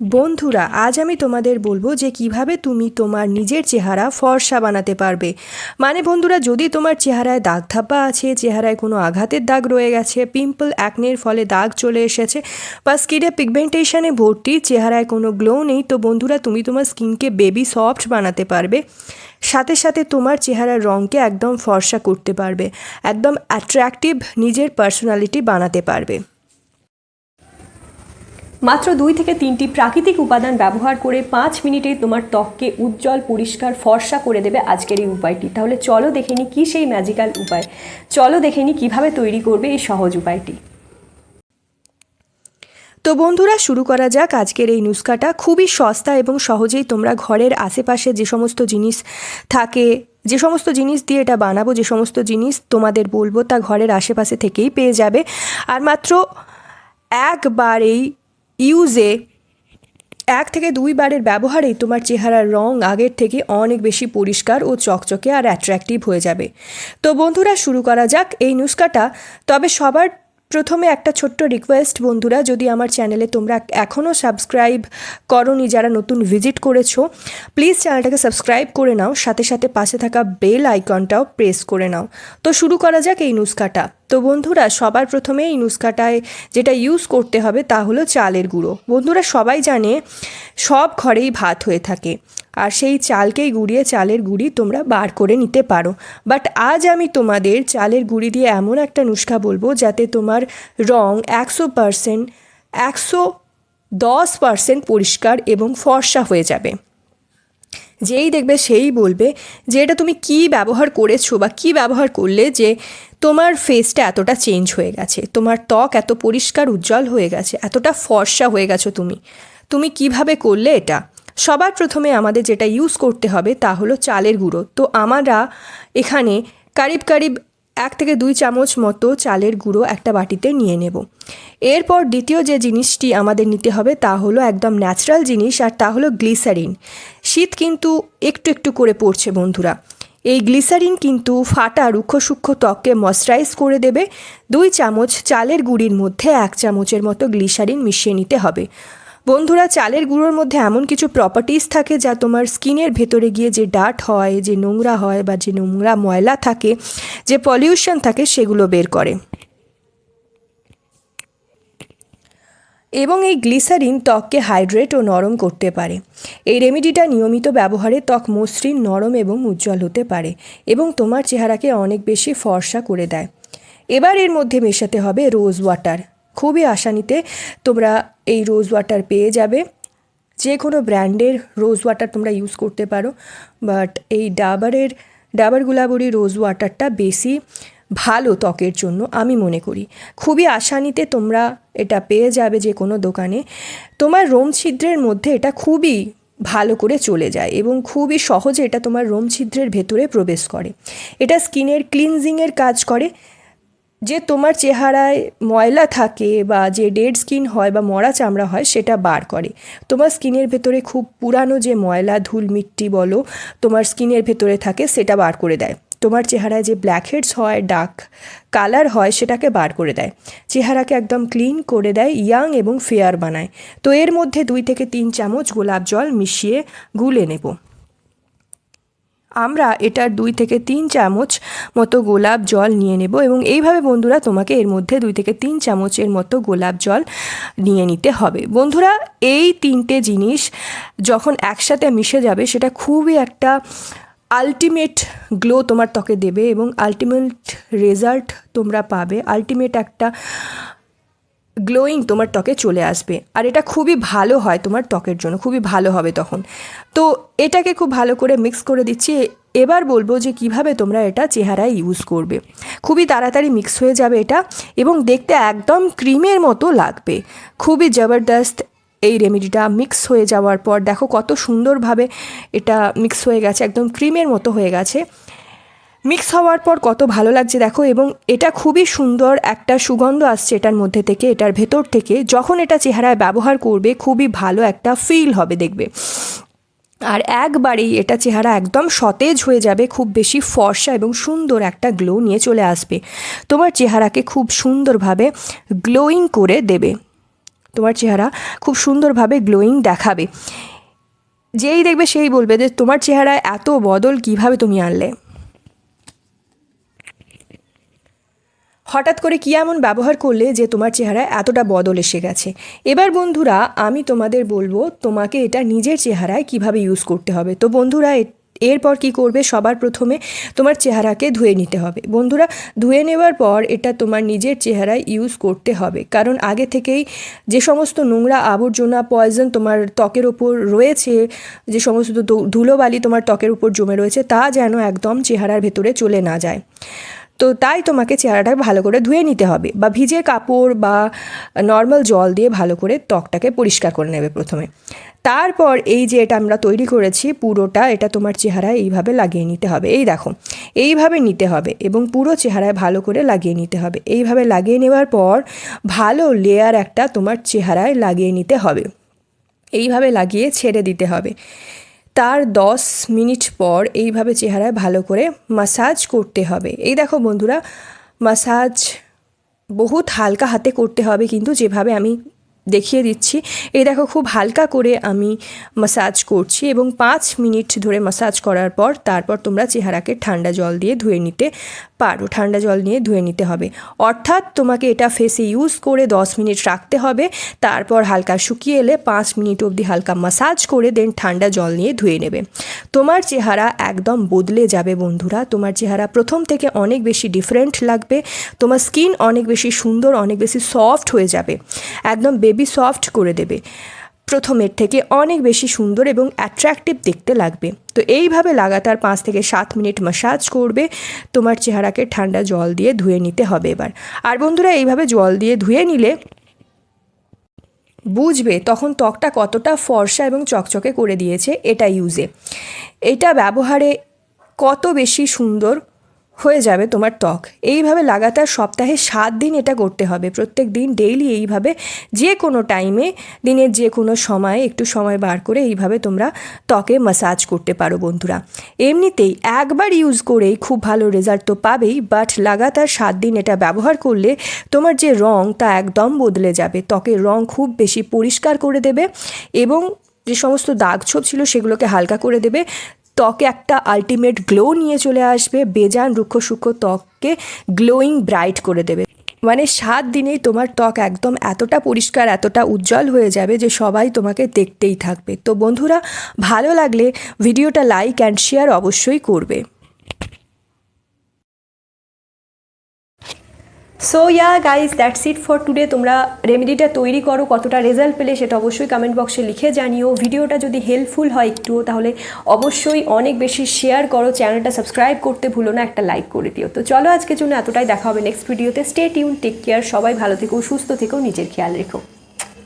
বন্ধুরা, আজ আমি তোমাদের বলব যে কীভাবে তুমি তোমার নিজের চেহারা ফর্সা বানাতে পারবে। মানে বন্ধুরা, যদি তোমার চেহারায় দাগ ধাব্বা আছে, চেহারায় কোনো আঘাতের দাগ রয়ে গেছে, পিম্পল অ্যাকনের ফলে দাগ চলে এসেছে বা স্কিনে পিগমেন্টেশনে ভর্তি চেহারায় কোনো গ্লো নেই, তো বন্ধুরা, তুমি তোমার স্কিনকে বেবি সফট বানাতে পারবে। সাথে সাথে তোমার চেহারার রঙকে একদম ফর্সা করতে পারবে, একদম অ্যাট্রাকটিভ নিজের পার্সোনালিটি বানাতে পারবে। মাত্র দুই থেকে তিনটি প্রাকৃতিক উপাদান ব্যবহার করে পাঁচ মিনিটে তোমার ত্বককে উজ্জ্বল, পরিষ্কার, ফর্সা করে দেবে আজকের এই উপায়টি। তাহলে চলো দেখে নি কী সেই ম্যাজিক্যাল উপায়। চলো দেখে নি কীভাবে তৈরি করবে এই সহজ উপায়টি। তো বন্ধুরা, শুরু করা যাক আজকের এই নুস্কাটা। খুবই সস্তা এবং সহজেই তোমরা ঘরের আশেপাশে যে সমস্ত জিনিস থাকে, যে সমস্ত জিনিস দিয়ে এটা বানাবো, যে সমস্ত জিনিস তোমাদের বলব তা ঘরের আশেপাশে থেকেই পেয়ে যাবে। আর মাত্র একবারেই ইউজে এক থেকে দুইবারের ব্যবহারেই তোমার চেহারার রং আগের থেকে অনেক বেশি পরিষ্কার ও চকচকে আর অ্যাট্রাক্টিভ হয়ে যাবে। তো বন্ধুরা, শুরু করা যাক এই নুস্কাটা। তবে সবার প্রথমে একটা ছোট্ট রিকোয়েস্ট বন্ধুরা, যদি আমার চ্যানেলে তোমরা এখনও সাবস্ক্রাইব করনি, যারা নতুন ভিজিট করেছ প্লিজ চ্যানেলটাকে সাবস্ক্রাইব করে নাও, সাথে সাথে পাশে থাকা বেল আইকনটাও প্রেস করে নাও। তো শুরু করা যাক এই নুস্কাটা তো বন্ধুরা, সবার প্রথমে এই নুস্কাটায় যেটা ইউজ করতে হবে তা হলো চালের গুঁড়ো। বন্ধুরা, সবাই জানে সব ঘরেই ভাত হয়ে থাকে। আর সেই চালকেই গুঁড়িয়ে চালের গুঁড়ি তোমরা বার করে নিতে পারো। বাট আজ আমি তোমাদের চালের গুঁড়ি দিয়ে এমন একটা নুস্খা বলব, যাতে তোমার রং একশো পারসেন্ট একশো দশ পারসেন্ট পরিষ্কার এবং ফর্সা হয়ে যাবে। যেই দেখবে সেই বলবে যে এটা তুমি কি ব্যবহার করেছ বা কি ব্যবহার করলে যে তোমার ফেসটা এতটা চেঞ্জ হয়ে গেছে, তোমার ত্বক এত পরিষ্কার উজ্জ্বল হয়ে গেছে, এতটা ফর্সা হয়ে গেছো তুমি। তুমি কীভাবে করলে এটা? সবার প্রথমে আমাদের যেটা ইউজ করতে হবে তা হলো চালের গুঁড়ো। তো আমরা এখানে কারিব কারিব এক থেকে দুই চামচ মতো চালের গুঁড়ো একটা বাটিতে নিয়ে নেব। এরপর দ্বিতীয় যে জিনিসটি আমাদের নিতে হবে তা হলো একদম ন্যাচারাল জিনিস, আর তা হলো গ্লিসারিন। শীত কিন্তু একটু একটু করে পড়ছে বন্ধুরা। এই গ্লিসারিন কিন্তু ফাটা রুক্ষ সূক্ষ্ম ত্বককে ময়শ্চারাইজ করে দেবে। দুই চামচ চালের গুঁড়ির মধ্যে এক চামচের মতো গ্লিসারিন মিশিয়ে নিতে হবে। বন্ধুরা, চালের গুঁড়োর মধ্যে এমন কিছু প্রপার্টিস থাকে যা তোমার স্কিনের ভেতরে গিয়ে যে ডাট হয়, যে নোংরা হয় বা যে নোংরা ময়লা থাকে, যে পলিউশন থাকে সেগুলো বের করে। এবং এই গ্লিসারিন ত্বককে হাইড্রেট ও নরম করতে পারে। এই রেমেডিটা নিয়মিত ব্যবহারে ত্বক মসৃণ, নরম এবং উজ্জ্বল হতে পারে এবং তোমার চেহারাকে অনেক বেশি ফর্সা করে দেয়। এবার এর মধ্যে মেশাতে হবে রোজ ওয়াটার খুবই আসানিতে তোমরা এই রোজ ওয়াটার পেয়ে যাবে। যে কোনো ব্র্যান্ডের রোজ ওয়াটার তোমরা ইউজ করতে পারো। বাট এই ডাবারের, ডাবার গুলাবরি রোজ ওয়াটারটা বেশি ভালো ত্বকের জন্য আমি মনে করি। খুবই আসানিতে তোমরা এটা পেয়ে যাবে যে কোনো দোকানে। তোমার রোম ছিদ্রের মধ্যে এটা খুবই ভালো করে চলে যায় এবং খুবই সহজে এটা তোমার রোম ছিদ্রের ভেতরে প্রবেশ করে। এটা স্কিনের ক্লিনজিংয়ের কাজ করে। যে তোমার চেহারায় ময়লা থাকে বা যে ডেড স্কিন হয় বা মরা চামড়া হয় সেটা বার করে। তোমার স্কিনের ভেতরে খুব পুরানো যে ময়লা, ধুল, মিট্টি বলো, তোমার স্কিনের ভেতরে থাকে সেটা বার করে দেয়। তোমার চেহারায় যে ব্ল্যাক হেডস হয় ডার্ক কালার হয় সেটাকে বার করে দেয়। চেহারাকে একদম ক্লিন করে দেয় ইয়াং এবং ফেয়ার বানায়। তো এর মধ্যে দুই থেকে তিন চামচ গোলাপ জল মিশিয়ে গুলে নেব। আমরা এটার দুই থেকে তিন চামচ মতো গোলাপ জল নিয়ে নেব এবং এইভাবে বন্ধুরা তোমাকে এর মধ্যে দুই থেকে তিন চামচের মতো গোলাপ জল নিয়ে নিতে হবে। বন্ধুরা, এই তিনটে জিনিস যখন একসাথে মিশে যাবে, সেটা খুবই একটা আলটিমেট গ্লো তোমার ত্বকে দেবে এবং আলটিমেট রেজাল্ট তোমরা পাবে। আলটিমেট একটা গ্লোয়িং তোমার ত্বকে চলে আসবে। আর এটা খুবই ভালো হয় তোমার ত্বকের জন্য, খুবই ভালো হবে তখন। তো এটাকে খুব ভালো করে মিক্স করে দিচ্ছি। এবার বলব যে কীভাবে তোমরা এটা চেহারায় ইউজ করবে। খুবই তাড়াতাড়ি মিক্স হয়ে যাবে এটা এবং দেখতে একদম ক্রিমের মতো লাগবে। খুবই জবরদস্ত এই রেমেডিটা মিক্স হয়ে যাওয়ার পর দেখো কত সুন্দরভাবে এটা মিক্স হয়ে গেছে, একদম ক্রিমের মতো হয়ে গেছে। মিক্স হওয়ার পর কত ভালো লাগছে দেখো, এবং এটা খুবই সুন্দর একটা সুগন্ধ আসছে এটার মধ্যে থেকে, এটার ভেতর থেকে। যখন এটা চেহারায় ব্যবহার করবে, খুবই ভালো একটা ফিল হবে দেখবে। আর একবারেই এটা চেহারা একদম সতেজ হয়ে যাবে, খুব বেশি ফর্সা এবং সুন্দর একটা গ্লো নিয়ে চলে আসবে। তোমার চেহারাকে খুব সুন্দরভাবে গ্লোয়িং করে দেবে। তোমার চেহারা খুব সুন্দরভাবে গ্লোয়িং দেখাবে। যেই দেখবে সেই বলবে যে, তোমার চেহারায় এত বদল কীভাবে তুমি আনলে? হঠাৎ করে কী এমন ব্যবহার করলে যে তোমার চেহারায় এতটা বদল এসে গেছে? এবার বন্ধুরা, আমি তোমাদের বলব, তোমাকে এটা নিজের চেহারায় কীভাবে ইউজ করতে হবে? তো বন্ধুরা এরপর কি করবে? সবার প্রথমে তোমার চেহারাকে ধুয়ে নিতে হবে। বন্ধুরা, ধুয়ে নেওয়ার পর এটা তোমার নিজের চেহারায় ইউজ করতে হবে। কারণ আগে থেকেই যে সমস্ত নোংরা আবর্জনা পয়জন তোমার ত্বকের ওপর রয়েছে, যে সমস্ত ধুলোবালি তোমার ত্বকের উপর জমে রয়েছে, তা যেন একদম চেহারার ভেতরে চলে না যায়। তো তাই তোমাকে চেহারাটা ভালো করে ধুয়ে নিতে হবে বা ভিজে কাপড় বা নর্মাল জল দিয়ে ভালো করে ত্বকটাকে পরিষ্কার করে নেবে প্রথমে। তারপর এই যে এটা আমরা তৈরি করেছি, পুরোটা এটা তোমার চেহারায় এইভাবে লাগিয়ে নিতে হবে। এই দেখো, এইভাবে নিতে হবে এবং পুরো চেহারায় ভালো করে লাগিয়ে নিতে হবে। এইভাবে লাগিয়ে নেওয়ার পর ভালো লেয়ার একটা তোমার চেহারায় লাগিয়ে নিতে হবে। এইভাবে লাগিয়ে ছেড়ে দিতে হবে। তার দশ মিনিট পর এইভাবে চেহারায় ভালো করে মাসাজ করতে হবে। এই দেখো বন্ধুরা মাসাজ বহুত হালকা হাতে করতে হবে, কিন্তু যেভাবে আমি দেখিয়ে দিচ্ছি। এই দেখো, খুব হালকা করে আমি মাসাজ করছি এবং পাঁচ মিনিট ধরে মাসাজ করার পর তারপর তোমরা চেহারাকে ঠান্ডা জল দিয়ে ধুয়ে নিতে পারো। ঠান্ডা জল নিয়ে ধুয়ে নিতে হবে। অর্থাৎ তোমাকে এটা ফেসে ইউজ করে দশ মিনিট রাখতে হবে। তারপর হালকা শুকিয়ে এলে পাঁচ মিনিট অবধি হালকা মাসাজ করে দেন ঠান্ডা জল নিয়ে ধুয়ে নেবে। তোমার চেহারা একদম বদলে যাবে বন্ধুরা। তোমার চেহারা প্রথম থেকে অনেক বেশি ডিফারেন্ট লাগবে। তোমার স্কিন অনেক বেশি সুন্দর, অনেক বেশি সফট হয়ে যাবে। একদম বেবি সফট করে দেবে। প্রথমের থেকে অনেক বেশি সুন্দর এবং অ্যাট্রাকটিভ দেখতে লাগবে। তো এইভাবে লাগাতার পাঁচ থেকে সাত মিনিট মাসাজ করবে। তোমার চেহারাকে ঠান্ডা জল দিয়ে ধুয়ে নিতে হবে এবার। আর বন্ধুরা, এইভাবে জল দিয়ে ধুয়ে নিলে বুঝবে তখন ত্বকটা কতটা ফর্সা এবং চকচকে করে দিয়েছে এটা ইউজে এটা ব্যবহারে কত বেশি সুন্দর হয়ে যাবে তোমার ত্বক। এইভাবে লাগাতার সপ্তাহে সাত দিন এটা করতে হবে। প্রত্যেক দিন ডেইলি এইভাবে যে কোনো টাইমে দিনের যে কোনো সময়ে একটু সময় বার করে এইভাবে তোমরা ত্বকে মাসাজ করতে পারো বন্ধুরা। এমনিতেই একবার ইউজ করেই খুব ভালো রেজাল্ট তো পাবেই বাট লাগাতার সাত দিন এটা ব্যবহার করলে তোমার যে রং তা একদম বদলে যাবে। ত্বকের রং খুব বেশি পরিষ্কার করে দেবে এবং যে সমস্ত দাগ ছোপ ছিল সেগুলোকে হালকা করে দেবে। ত্বকে একটা আলটিমেট গ্লো নিয়ে চলে আসবে। বেজান রুক্ষ সূক্ষ্ম ত্বককে গ্লোয়িং ব্রাইট করে দেবে। মানে সাত দিনেই তোমার ত্বক একদম এতটা পরিষ্কার, এতটা উজ্জ্বল হয়ে যাবে যে সবাই তোমাকে দেখতেই থাকবে। তো বন্ধুরা, ভালো লাগলে ভিডিওটা লাইক অ্যান্ড শেয়ার অবশ্যই করবে। So yeah guys that's it for today তোমরা রেমেডিটা তৈরি করো, কতটা রেজাল্ট পেলে সেটা অবশ্যই কমেন্ট বক্সে লিখে জানিও। ভিডিওটা যদি হেল্পফুল হয় একটুও তাহলে অবশ্যই অনেক বেশি শেয়ার করো। চ্যানেলটা সাবস্ক্রাইব করতে ভুলো না, একটা লাইক করে দিও। তো চলো আজকের জন্য এতটাই। দেখা হবে নেক্সট ভিডিওতে স্টে টিউন টেক কেয়ার সবাই ভালো থেকো, সুস্থ থেকো, নিজের খেয়াল রেখো।